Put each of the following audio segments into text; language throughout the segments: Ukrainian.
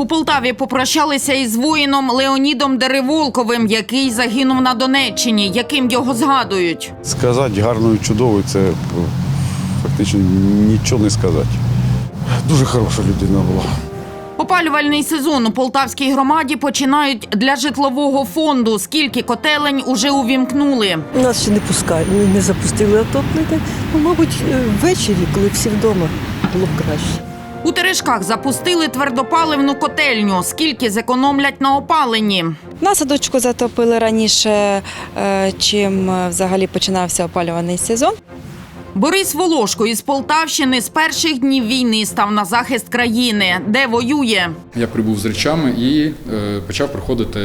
У Полтаві попрощалися із воїном Леонідом Дереволковим, який загинув на Донеччині. Яким його згадують? Сказати гарною чудовою це е, фактично нічого не сказати. Дуже хороша людина була. Опалювальний сезон у полтавській громаді починають для житлового фонду. Скільки котелень уже увімкнули? Нас ще не пускають, не, не запустили отоплення. Ну, мабуть, е, ввечері, коли всі вдома, було б краще. У Терешках запустили твердопаливну котельню. Скільки зекономлять на опаленні? На садочку затопили раніше, е, чим е, взагалі починався опалюваний сезон. Борис Волошко із Полтавщини з перших днів війни став на захист країни, де воює. Я прибув з речами і е, почав проходити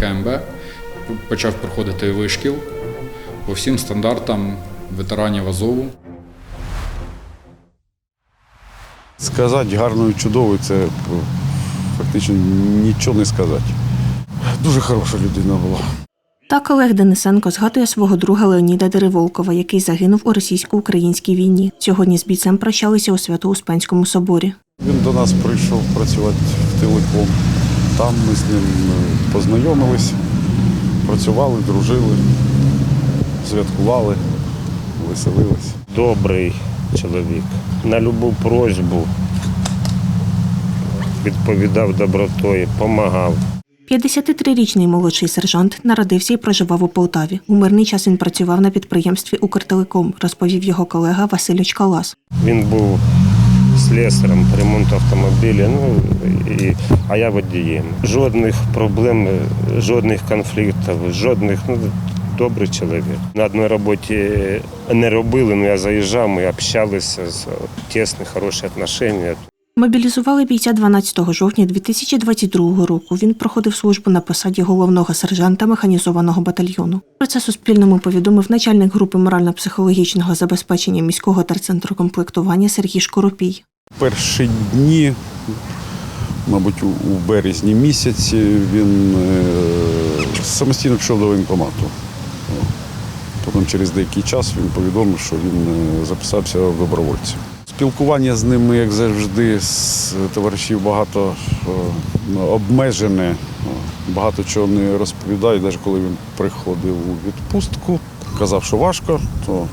КМБ, почав проходити вишкіл по всім стандартам ветеранів Азову. Сказати гарною чудовою це е, фактично нічого не сказати. Дуже хороша людина була. Так Олег Денисенко згадує свого друга Леоніда Дереволкова, який загинув у російсько-українській війні. Сьогодні з бійцем прощалися у Свято-Успенському соборі. Він до нас прийшов працювати в телеком. Там ми з ним е, познайомились, працювали, дружили, святкували, веселились. добрий чоловік. На любу просьбу відповідав добротою, допомагав. 53-річний молодший сержант народився і проживав у Полтаві. У мирний час він працював на підприємстві Укртелеком, розповів його колега Василь Очкалас. Він був слесарем ремонту автомобіля, ну, і, а я водієм. Жодних проблем, жодних конфліктів, жодних, ну, добрий чоловік. На одній роботі не робили, але я заїжджав, ми общалися, з- тісні, хороші відношення. Мобілізували бійця 12 жовтня 2022 року. Він проходив службу на посаді головного сержанта механізованого батальйону. Про це Суспільному повідомив начальник групи морально-психологічного забезпечення міського терцентру комплектування Сергій Шкоропій. Перші дні, мабуть, у- у березні місяці він е, самостійно пішов до воєнкомату. Потім через деякий час він повідомив, що він е, записався в добровольці. Спілкування з ними, як завжди, з товаришів багато е, ну, обмежене, багато чого не розповідає. Навіть коли він приходив у відпустку, казав, що важко, то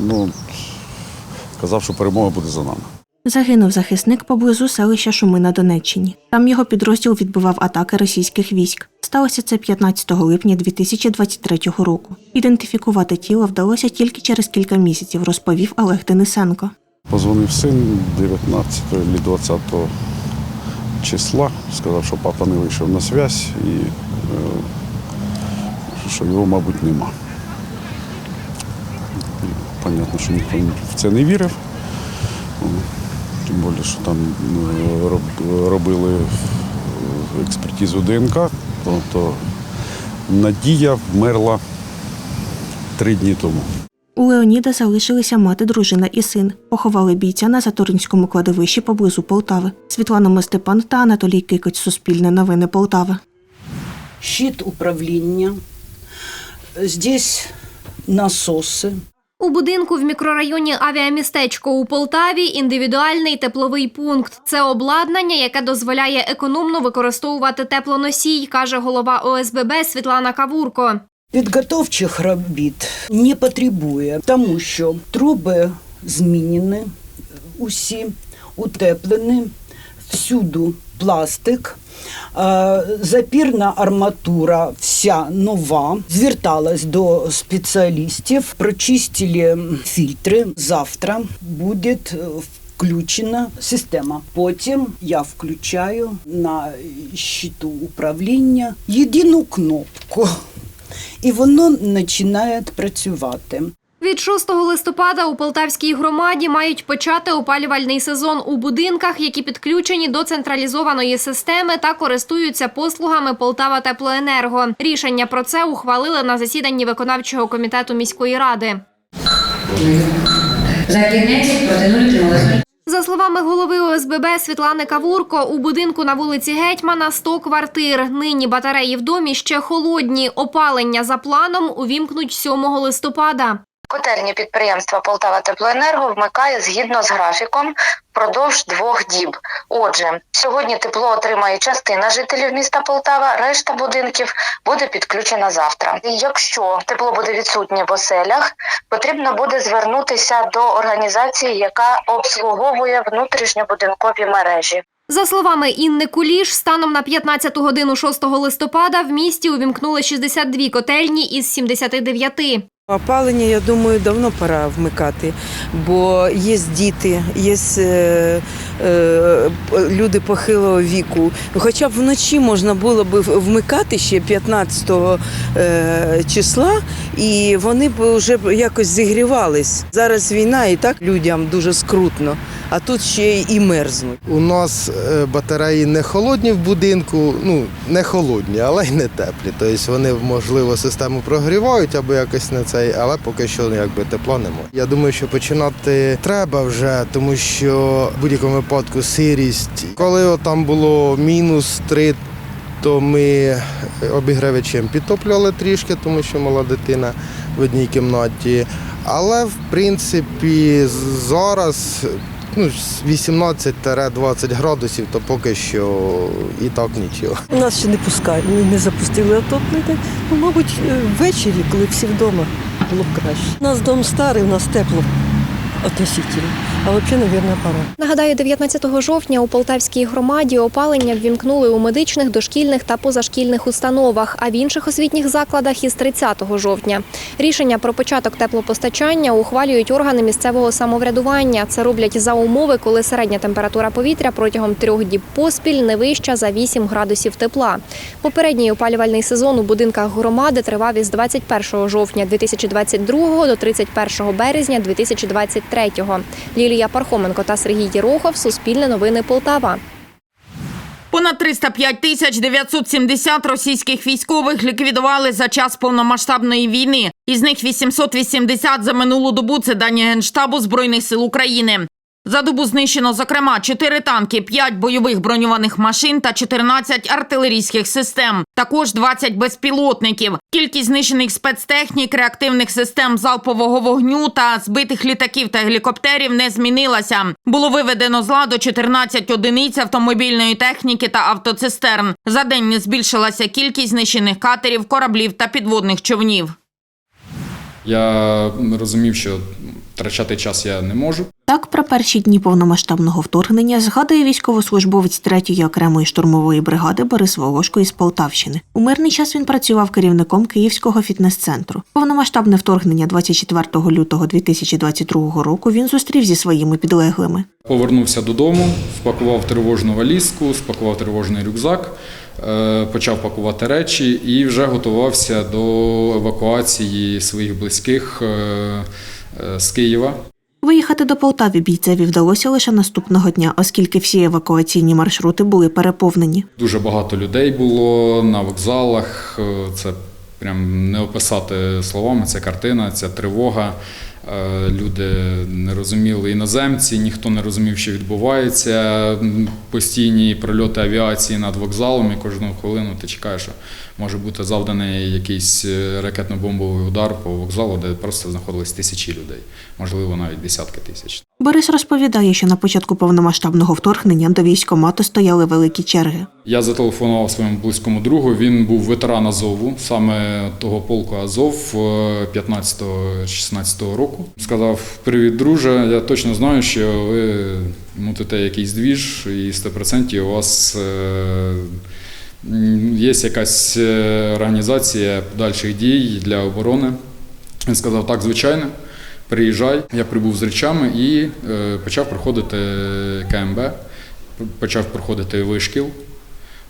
ну, казав, що перемога буде за нами. Загинув захисник поблизу селища Шуми на Донеччині. Там його підрозділ відбивав атаки російських військ. Сталося це 15 липня 2023 року. Ідентифікувати тіло вдалося тільки через кілька місяців, розповів Олег Денисенко. Позвонив син 19 чи 20 числа, сказав, що папа не вийшов на зв'язь і е, що його, мабуть, нема. Понятно, що ніхто в це не вірив. Тим більше, що там е, робили експертизу ДНК, то, то Надія вмерла три дні тому. У Леоніда залишилися мати, дружина і син. Поховали бійця на Заторинському кладовищі поблизу Полтави. Світлана Мостепан та Анатолій Кикоць. Суспільне новини Полтави. щит управління. Здесь насоси. У будинку в мікрорайоні Авіамістечко у Полтаві індивідуальний тепловий пункт. Це обладнання, яке дозволяє економно використовувати теплоносій, каже голова ОСББ Світлана Кавурко. Підготовчих робіт не потребує, тому що труби змінені, усі утеплені, всюду пластик. Запірна арматура вся нова. Зверталась до спеціалістів, прочистили фільтри. Завтра буде включена система. Потім я включаю на щиту управління єдину кнопку. І воно починає працювати. Від 6 листопада у Полтавській громаді мають почати опалювальний сезон у будинках, які підключені до централізованої системи та користуються послугами Полтава Теплоенерго. Рішення про це ухвалили на засіданні виконавчого комітету міської ради. За 15 проти 0 утрималось 0. За словами голови ОСББ Світлани Кавурко, у будинку на вулиці Гетьмана 100 квартир. Нині батареї в домі ще холодні. Опалення за планом увімкнуть 7 листопада. Котельні підприємства Полтава Теплоенерго вмикає згідно з графіком впродовж двох діб. Отже, сьогодні тепло отримає частина жителів міста Полтава, решта будинків буде підключена завтра. І якщо тепло буде відсутнє в оселях, потрібно буде звернутися до організації, яка обслуговує внутрішньобудинкові мережі. За словами Інни Куліш, станом на 15 годину 6 листопада в місті увімкнули 62 котельні із 79. Опалення, я думаю, давно пора вмикати, бо є діти, є е, е, люди похилого віку. Хоча б вночі можна було б вмикати ще 15 е, числа, і вони б вже якось зігрівались. Зараз війна і так людям дуже скрутно, а тут ще і мерзнуть. У нас батареї не холодні в будинку, ну не холодні, але й не теплі. Тобто вони, можливо, систему прогрівають або якось не цей, але поки що якби тепла немає. Я думаю, що починати треба вже, тому що в будь-якому випадку сирість. Коли там було мінус три, то ми обігрівачем підтоплювали трішки, тому що мала дитина в одній кімнаті. Але в принципі зараз ну, з 18-20 градусів, то поки що і так нічого. Нас ще не пускають, не запустили отоплення. Ну, мабуть, е, ввечері, коли всі вдома, було краще. У нас дом старий, у нас тепло относительно. А взагалі, мабуть, пора. Нагадаю, 19 жовтня у Полтавській громаді опалення ввімкнули у медичних, дошкільних та позашкільних установах, а в інших освітніх закладах із 30 жовтня. Рішення про початок теплопостачання ухвалюють органи місцевого самоврядування. Це роблять за умови, коли середня температура повітря протягом трьох діб поспіль не вища за 8 градусів тепла. Попередній опалювальний сезон у будинках громади тривав із 21 жовтня 2022 до 31 березня 2023. Лілія Пархоменко та Сергій Єрохов. Суспільне новини Полтава. Понад 305 тисяч 970 російських військових ліквідували за час повномасштабної війни. Із них 880 за минулу добу. Це дані Генштабу Збройних сил України. За добу знищено, зокрема, 4 танки, 5 бойових броньованих машин та 14 артилерійських систем. Також 20 безпілотників. Кількість знищених спецтехнік, реактивних систем залпового вогню та збитих літаків та гелікоптерів не змінилася. Було виведено з ладу 14 одиниць автомобільної техніки та автоцистерн. За день не збільшилася кількість знищених катерів, кораблів та підводних човнів. Я розумів, що втрачати час я не можу. Так, про перші дні повномасштабного вторгнення згадує військовослужбовець 3-ї окремої штурмової бригади Борис Волошко із Полтавщини. У мирний час він працював керівником Київського фітнес-центру. Повномасштабне вторгнення 24 лютого 2022 року він зустрів зі своїми підлеглими. Повернувся додому, спакував тривожну валізку, спакував тривожний рюкзак, почав пакувати речі і вже готувався до евакуації своїх близьких е, е, з Києва. Виїхати до Полтави бійцеві вдалося лише наступного дня, оскільки всі евакуаційні маршрути були переповнені. Дуже багато людей було на вокзалах. е, Це прям не описати словами. Ця картина, ця тривога. Е, Люди не розуміли іноземці, ніхто не розумів, що відбувається. Постійні прильоти авіації над вокзалом, і кожну хвилину ти чекаєш, що може бути завданий якийсь е, ракетно-бомбовий удар по вокзалу, де просто знаходились тисячі людей, можливо, навіть десятки тисяч. Борис розповідає, що на початку повномасштабного вторгнення до військкомату стояли великі черги. Я зателефонував своєму близькому другу. Він був ветеран Азову, саме того полку Азов е, 15-16 року. Сказав: Привіт, друже. Я точно знаю, що ви мутите якийсь двіж, і 100% у вас е, є якась е, організація подальших дій для оборони. Він сказав, так, звичайно. Приїжджай, я прибув з речами і е, почав проходити КМБ, почав проходити вишкіл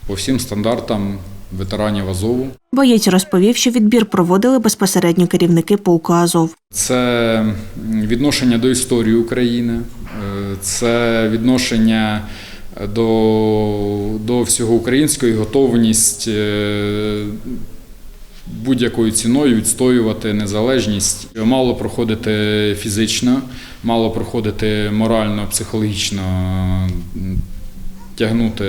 по всім стандартам ветеранів Азову. Боєць розповів, що відбір проводили безпосередньо керівники полку Азов. Це відношення до історії України, е, це відношення до, до всього українського і готовність е, будь-якою ціною відстоювати незалежність. Мало проходити фізично, мало проходити морально, психологічно, тягнути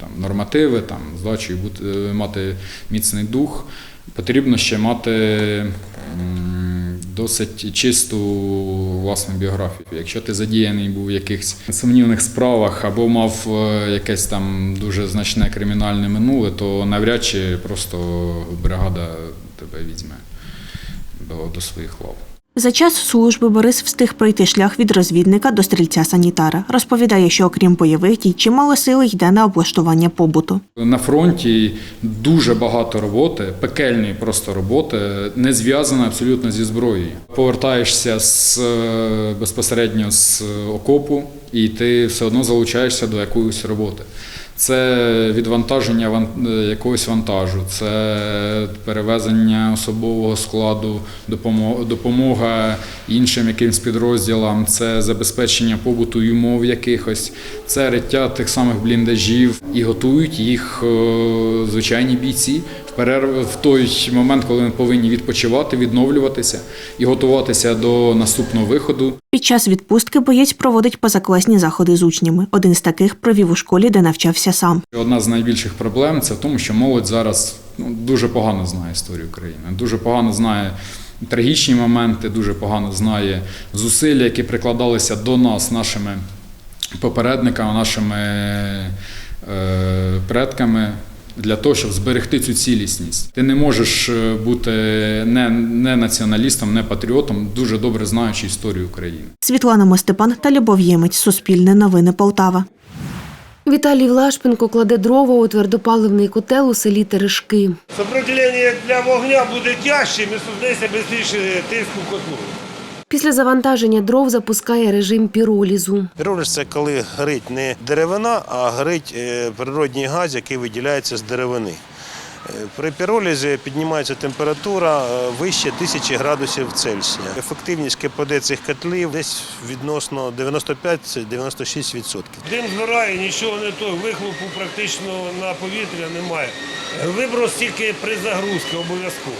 там, нормативи, там, здачу і бути, мати міцний дух. Потрібно ще мати досить чисту власну біографію. Якщо ти задіяний був в якихось сумнівних справах або мав е, якесь там дуже значне кримінальне минуле, то навряд чи просто бригада тебе візьме до, до своїх лав. За час служби Борис встиг пройти шлях від розвідника до стрільця-санітара. Розповідає, що окрім бойових дій, чимало сили йде на облаштування побуту. На фронті дуже багато роботи, пекельної просто роботи, не зв'язана абсолютно зі зброєю. Повертаєшся з е, безпосередньо з окопу, і ти все одно залучаєшся до якоїсь роботи. Це відвантаження ван- е, якогось вантажу, це перевезення особового складу, допомо- допомога іншим якимсь підрозділам, це забезпечення побуту і умов якихось, це риття тих самих бліндажів. І готують їх е, звичайні бійці перерв в той момент, коли вони повинні відпочивати, відновлюватися і готуватися до наступного виходу. Під час відпустки боєць проводить позакласні заходи з учнями. Один з таких провів у школі, де навчався сам. Одна з найбільших проблем це в тому, що молодь зараз ну, дуже погано знає історію України, дуже погано знає трагічні моменти, дуже погано знає зусилля, які прикладалися до нас нашими попередниками, нашими е, предками. Для того, щоб зберегти цю цілісність, ти не можеш е, бути не, не націоналістом, не патріотом, дуже добре знаючи історію України. Світлана Мостепан та Любов Ємець. Суспільне новини Полтава. Віталій Влашпенко кладе дрова у твердопаливний котел у селі Терешки. Сопротивлення для вогня буде тяжче, ми суздається швидше тиску котлу. Після завантаження дров запускає режим піролізу. Піроліз це коли горить не деревина, а горить е, природній газ, який виділяється з деревини. Е, При піролізі піднімається температура е, вище 1000 градусів Цельсія. Ефективність КПД цих котлів десь відносно 95-96%. Дим згорає, нічого не то, вихлопу практично на повітря немає. Виброс тільки при загрузці обов'язково.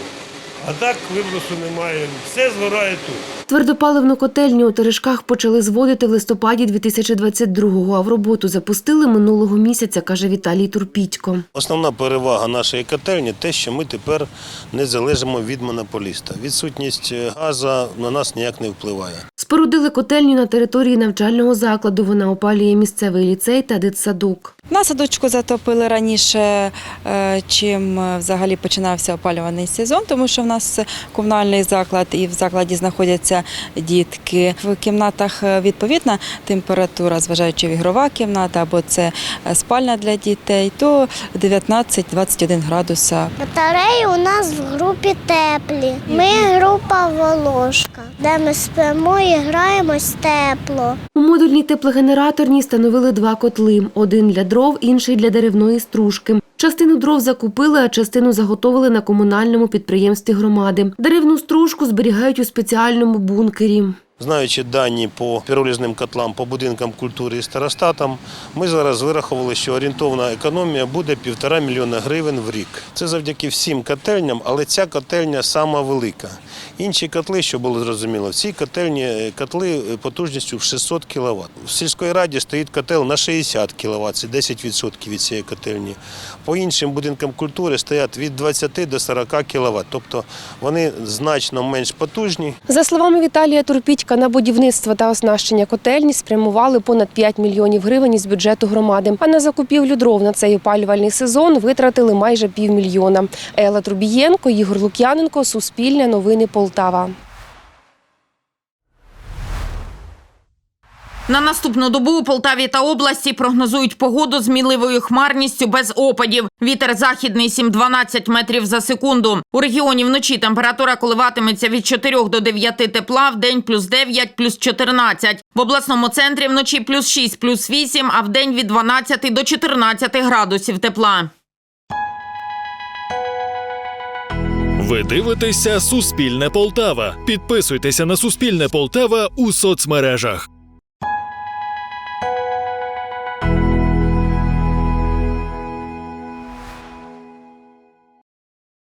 А так вибросу немає. Все згорає тут. Твердопаливну котельню у Терешках почали зводити в листопаді 2022-го, а в роботу запустили минулого місяця, каже Віталій Турпітько. Основна перевага нашої котельні те, що ми тепер не залежимо від монополіста. Відсутність газу на нас ніяк не впливає. Спорудили котельню на території навчального закладу. Вона опалює місцевий ліцей та дитсадок. На садочку затопили раніше, е, чим е, взагалі починався опалюваний сезон, тому що в нас комунальний заклад і в закладі знаходяться дітки. В кімнатах е, відповідна температура, зважаючи в ігрова кімната або це спальня для дітей, то 19-21 градуса. Батареї у нас в групі теплі. Ми група Волошка, де ми спимо і граємось тепло. У модульній теплогенераторній встановили два котли: один для дров, інший для деревної стружки. Частину дров закупили, а частину заготовили на комунальному підприємстві громади. Деревну стружку зберігають у спеціальному бункері. Знаючи дані по піролізним котлам, по будинкам культури і старостатам, ми зараз вирахували, що орієнтовна економія буде півтора мільйона гривень в рік. Це завдяки всім котельням, але ця котельня сама велика. Інші котли, що було зрозуміло, в цій котельні е, котли е, потужністю в 600 кВт. В сільській раді стоїть котел на 60 кВт, це 10% від цієї котельні. По іншим будинкам культури стоять від 20 до 40 кВт, тобто вони значно менш потужні. За словами Віталія Турпітька, на будівництво та оснащення котельні спрямували понад 5 мільйонів гривень із бюджету громади. А на закупівлю дров на цей опалювальний сезон витратили майже півмільйона. Елла Трубієнко, Ігор Лук'яненко, Суспільне новини Полтава. На наступну добу у Полтаві та області прогнозують погоду з мінливою хмарністю без опадів. Вітер західний 7-12 метрів за секунду. У регіоні вночі температура коливатиметься від 4 до 9 тепла, в день плюс 9, плюс 14. В обласному центрі вночі плюс 6, плюс 8, а в день від 12 до 14 градусів тепла. Ви дивитеся Суспільне Полтава. Підписуйтеся на Суспільне Полтава у соцмережах.